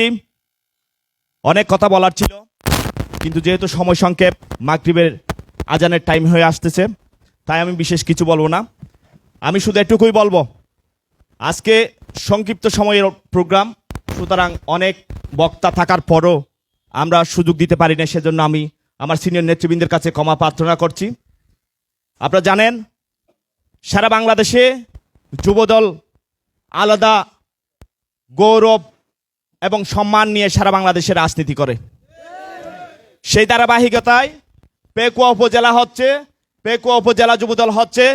উপস্থিতি অনেক কথা বলার ছিল, কিন্তু যেহেতু সময় সংক্ষেপ, মাগরিবের আজানের টাইম হয়ে আসতেছে, তাই আমি বিশেষ কিছু বলব না। আমি শুধু এটুকুই বলব, আজকে সংক্ষিপ্ত সময়ের প্রোগ্রাম সুতরাং অনেক বক্তা থাকার পরও আমরা সুযোগ দিতে পারি না সেজন্য আমি আমার সিনিয়র নেতৃবৃন্দের কাছে ক্ষমা প্রার্থনা করছি। আপনারা জানেন, সারা বাংলাদেশে যুবদল আলাদা গৌরব এবং সম্মান নিয়ে সারা বাংলাদেশে রাজনীতি করে। সেই ধারাবাহিকতায় পেকুয়া উপজেলা হচ্ছে, পেকুয়া উপজেলা যুবদল হচ্ছে,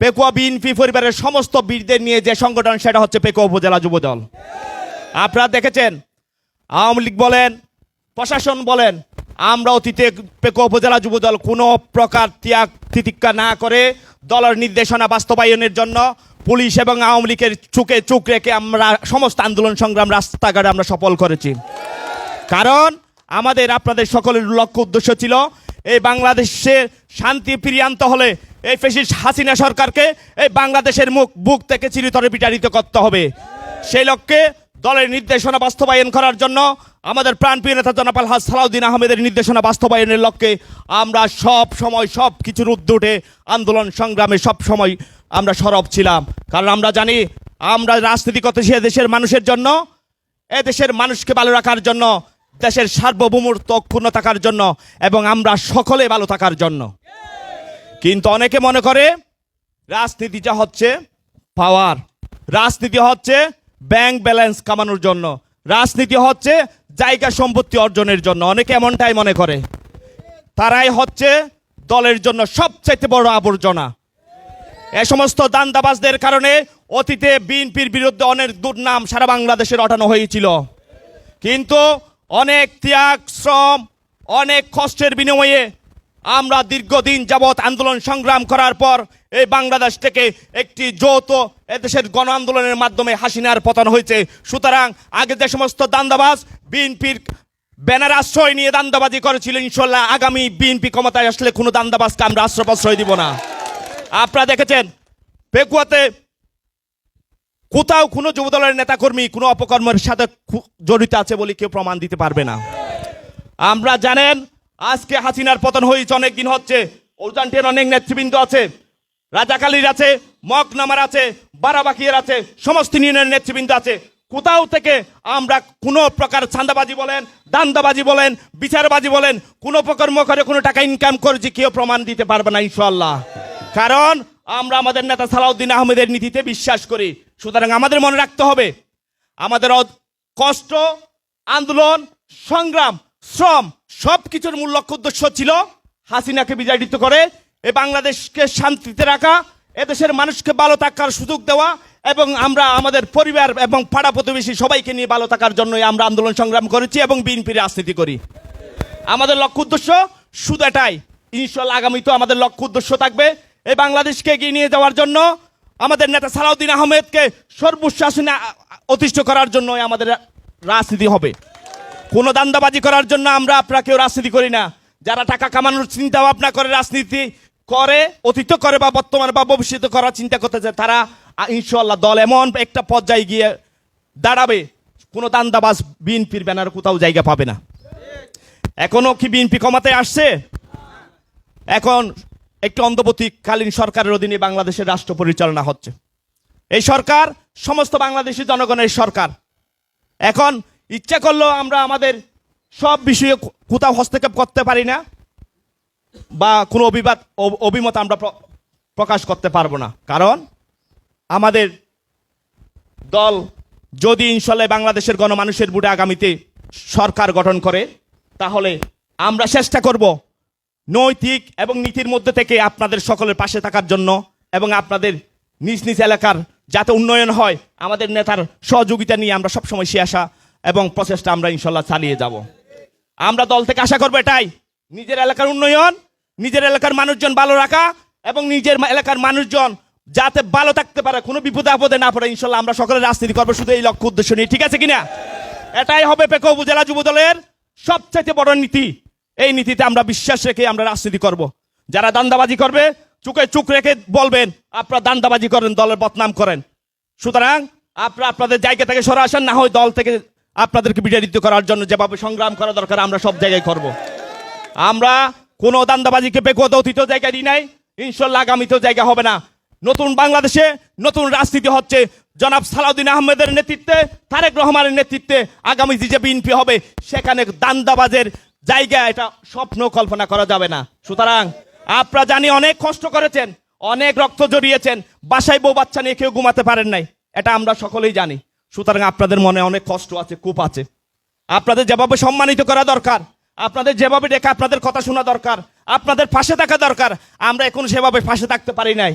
পেকুয়া বিএনপি পরিবারের সমস্ত বীরদের নিয়ে যে সংগঠন, সেটা হচ্ছে পেকুয়া উপজেলা যুবদল। আপনারা দেখেছেন, আওয়ামী লীগ বলেন, প্রশাসন বলেন, আমরা অতীতে পেকুয়া উপজেলা যুবদল কোনো প্রকার ত্যাগ তিতিক্ষা না করে দলের নির্দেশনা বাস্তবায়নের জন্য পুলিশ এবং আওয়ামী লীগের চুকে চুক রেখে আমরা সমস্ত আন্দোলন সংগ্রাম রাস্তাঘাটে আমরা সফল করেছি। কারণ আমাদের, আপনাদের সকলের লক্ষ্য উদ্দেশ্য ছিল এই বাংলাদেশে শান্তি ফিরিয়ে আনতে হলে এই ফেসিস হাসিনা সরকারকে এই বাংলাদেশের মুখ, বুক থেকে চিরিতরে বিতাড়িত করতে হবে। সেই লক্ষ্যে দলের নির্দেশনা বাস্তবায়ন করার জন্য আমাদের প্রাণপ্রিয় নেতা জনাপাল হাজ সালাউদ্দিন আহমেদের নির্দেশনা বাস্তবায়নের লক্ষ্যে আমরা সব সময় সব কিছুর উঠে আন্দোলন সংগ্রামে সব সময় আমরা সরব ছিলাম। কারণ আমরা জানি, আমরা রাজনীতি করতেছি এ দেশের মানুষের জন্য, এ দেশের মানুষকে ভালো রাখার জন্য, দেশের সার্বভৌমত্ব অক্ষুণ্ণ থাকার জন্য, এবং আমরা সকলে ভালো থাকার জন্য। কিন্তু অনেকে মনে করে রাজনীতিটা হচ্ছে পাওয়ার রাজনীতি হচ্ছে ব্যাংক ব্যালেন্স কামানোর জন্য। রাজনীতি হচ্ছে জায়গা সম্পত্তি অর্জনের জন্য। অনেকে এমনটাই মনে করে। তারাই হচ্ছে দলের জন্য সবচাইতে বড় আবর্জনা। এ সমস্ত দান্দাবাজদের কারণে অতীতে বিএনপির বিরুদ্ধে অনেক দুর্নাম সারা বাংলাদেশে রটানো হয়েছিল। কিন্তু অনেক ত্যাগ, শ্রম, অনেক কষ্টের বিনিময়ে আমরা দীর্ঘদিন যাবৎ আন্দোলন সংগ্রাম করার পর এই বাংলাদেশ থেকে একটি যৌথ এদেশের গণ আন্দোলনের মাধ্যমে হাসিনার পতন হয়েছে। সুতরাং আগে যে সমস্ত দান্দাবাজ বিএনপির ব্যানার আশ্রয় নিয়ে দান্দাবাজি করেছিল ইনশাল্লাহ আগামী বিএনপি ক্ষমতায় আসলে কোনো দান্দাবাজকে আমরা আশ্রয় প্রশ্রয় দিব না। আপনারা দেখেছেন, পেকুয়াতে কোথাও কোনো যুবদলের নেতাকর্মী কোনো অপকর্মের সাথে জড়িত আছে বলে কেউ প্রমাণ দিতে পারবে না। আমরা জানেন আজকে হাসিনার পতন হয়েছে অনেক দিন হচ্ছে। উজানটির অনেক নেতৃবৃন্দ আছে, রাজাকালীর আছে মকনামার আছে বারাবাকিয়ের আছে, সমস্ত ইউনিয়নের নেতৃবৃন্দ আছে। কোথাও থেকে আমরা কোনো প্রকার ছান্দাবাজি বলেন, দান্দাবাজি বলেন, বিচারবাজি বলেন, কোনো প্রকর্ম করে কোনো টাকা ইনকাম করেছি, কেউ প্রমাণ দিতে পারবে না ইনশাল্লাহ কারণ আমরা আমাদের নেতা সালাউদ্দিন আহমেদের নীতিতে বিশ্বাস করি। সুতরাং আমাদের মনে রাখতে হবে, আমাদের কষ্ট, আন্দোলন, সংগ্রাম শ্রম সব কিছুর মূল লক্ষ্য উদ্দেশ্য ছিল হাসিনাকে বিতাড়িত করে, এ বাংলাদেশকে শান্তিতে রাখা এদেশের মানুষকে ভালো থাকার সুযোগ দেওয়া, এবং আমরা আমাদের পরিবার এবং পাড়া প্রতিবেশী সবাইকে নিয়ে ভালো থাকার জন্যই আমরা আন্দোলন সংগ্রাম করেছি এবং বিএনপির রাজনীতি করি। আমাদের লক্ষ্য উদ্দেশ্য শুধু এটাই ইনশাল্লাহ আগামী তো আমাদের লক্ষ্য উদ্দেশ্য থাকবে এই বাংলাদেশকে এগিয়ে নিয়ে যাওয়ার জন্য আমাদের নেতা সালাউদ্দিন আহমেদকে সর্বোচ্চ আসনে অতিষ্ঠ করার জন্যই আমাদের রাজনীতি হবে। কোনো দান্দাবাজি করার জন্য আমরা আপনাকেও রাজনীতি করি না। যারা টাকা কামানোর চিন্তা ভাবনা করে রাজনীতি করে, অতীত করে বা বর্তমানে বা ভবিষ্যতে করার চিন্তা করতে চায় তারা ইনশাল্লাহ দল এমন একটা পর্যায়ে গিয়ে দাঁড়াবে। কোনো দান্দাবাজ বিএনপির ব্যানার কোথাও জায়গা পাবে না। এখনও কি বিএনপি ক্ষমতায় আসছে? এখন একটি অন্তর্বর্তীকালীন সরকারের অধীনে বাংলাদেশের রাষ্ট্র পরিচালনা হচ্ছে। এই সরকার, সমস্ত বাংলাদেশি জনগণের সরকার। এখন ইচ্ছা করলেও আমরা আমাদের সব বিষয়ে কোথাও হস্তক্ষেপ করতে পারি না, বা কোনো অভিবাদ অভিমত আমরা প্রকাশ করতে পারব না। কারণ আমাদের দল যদি ইনশাল্লাহ বাংলাদেশের গণমানুষের বুড়ে আগামীতে সরকার গঠন করে, তাহলে আমরা চেষ্টা করব নৈতিক এবং নীতির মধ্যে থেকে আপনাদের সকলের পাশে থাকার জন্য এবং আপনাদের নিজ নিজ এলাকার যাতে উন্নয়ন হয়, আমাদের নেতার সহযোগিতা নিয়ে আমরা সবসময় সে আশা এবং প্রচেষ্টা আমরা ইনশাল্লাহ চালিয়ে যাব। আমরা দল থেকে আশা করব এটাই। নিজের এলাকার উন্নয়ন, নিজের এলাকার মানুষজন ভালো রাখা এবং নিজের এলাকার মানুষজন যাতে ভালো থাকতে পারে, কোনো বিপদে আপদে না পড়ে, ইনশাল্লাহ আমরা সকলে রাজনীতি করব, শুধু এই লক্ষ্য উদ্দেশ্য নিয়ে। ঠিক আছে কিনা? এটাই হবে পেকো উপজেলা যুব দলের সবচাইতে বড় নীতি। এই নীতিতে আমরা বিশ্বাস রেখে আমরা রাজনীতি করব। যারা দান্দাবাজি করবে, চুকে চুক রেখে বলবেন, আপনারা দান্দাবাজি করেন, দলের বদনাম করেন। সুতরাং আপনারা আপনাদের জায়গা থেকে সরে আসেন, না হয় দল থেকে আপনাদেরকে বিতাড়িত করার জন্য যেভাবে সংগ্রাম করা দরকার, আমরা সব জায়গায় করব। আমরা কোনো দান্দাবাজিকে বেকুয়াত অতীত জায়গায় দিই নাই, ইনশাল্লাহ আগামীতেও জায়গা হবে না। নতুন বাংলাদেশে নতুন রাজনীতি হচ্ছে। জনাব সালাউদ্দিন আহমেদের নেতৃত্বে, তারেক রহমানের নেতৃত্বে আগামী যে বিএনপি হবে, সেখানে দান্দাবাজের জায়গা, এটা স্বপ্ন কল্পনা করা যাবে না। সুতরাং আপনারা জানি অনেক কষ্ট করেছেন, অনেক রক্ত জড়িয়েছেন, বাসায় বউ বাচ্চা নিয়ে কেউ ঘুমাতে পারেন নাই, এটা আমরা সকলেই জানি। সুতরাং আপনাদের মনে অনেক কষ্ট আছে কূপ আছে। আপনাদের যেভাবে সম্মানিত করা দরকার, আপনাদের যেভাবে ডেকে আপনাদের কথা শোনা দরকার, আপনাদের ফাঁসে থাকা দরকার, আমরা এখন সেভাবে ফাঁসে থাকতে পারি নাই।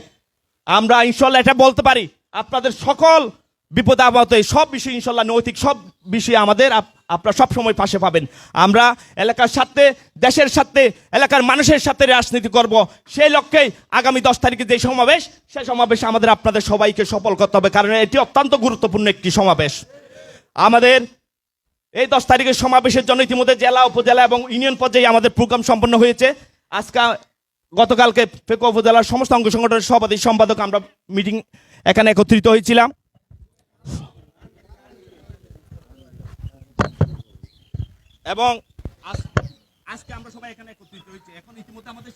আমরা ইনশাল্লাহ এটা বলতে পারি, আপনাদের সকল বিপদ আপদে সব বিষয় ইনশাল্লাহ নৈতিক সব বিষয়ে আমাদের আপনারা সব সময় পাশে পাবেন। আমরা এলাকার সাথে দেশের সাথে এলাকার মানুষের সাথে রাজনীতি করব। সেই লক্ষ্যেই আগামী দশ তারিখে যে সমাবেশ সেই সমাবেশে আমাদের আপনাদের সবাইকে সফল করতে হবে, কারণ এটি অত্যন্ত গুরুত্বপূর্ণ একটি সমাবেশ। আমাদের এই দশ তারিখের সমাবেশের জন্য ইতিমধ্যে জেলা, উপজেলা এবং ইউনিয়ন পর্যায়ে আমাদের প্রোগ্রাম সম্পন্ন হয়েছে। আজকে গতকালকে ফেকো উপজেলার সমস্ত অঙ্গ সংগঠনের সভাপতি, সম্পাদক আমরা মিটিং এখানে একত্রিত হয়েছিলাম। এবং আজ- আজকে আমরা সবাই এখানে একত্রিত হয়েছি। এখন ইতিমধ্যে আমাদের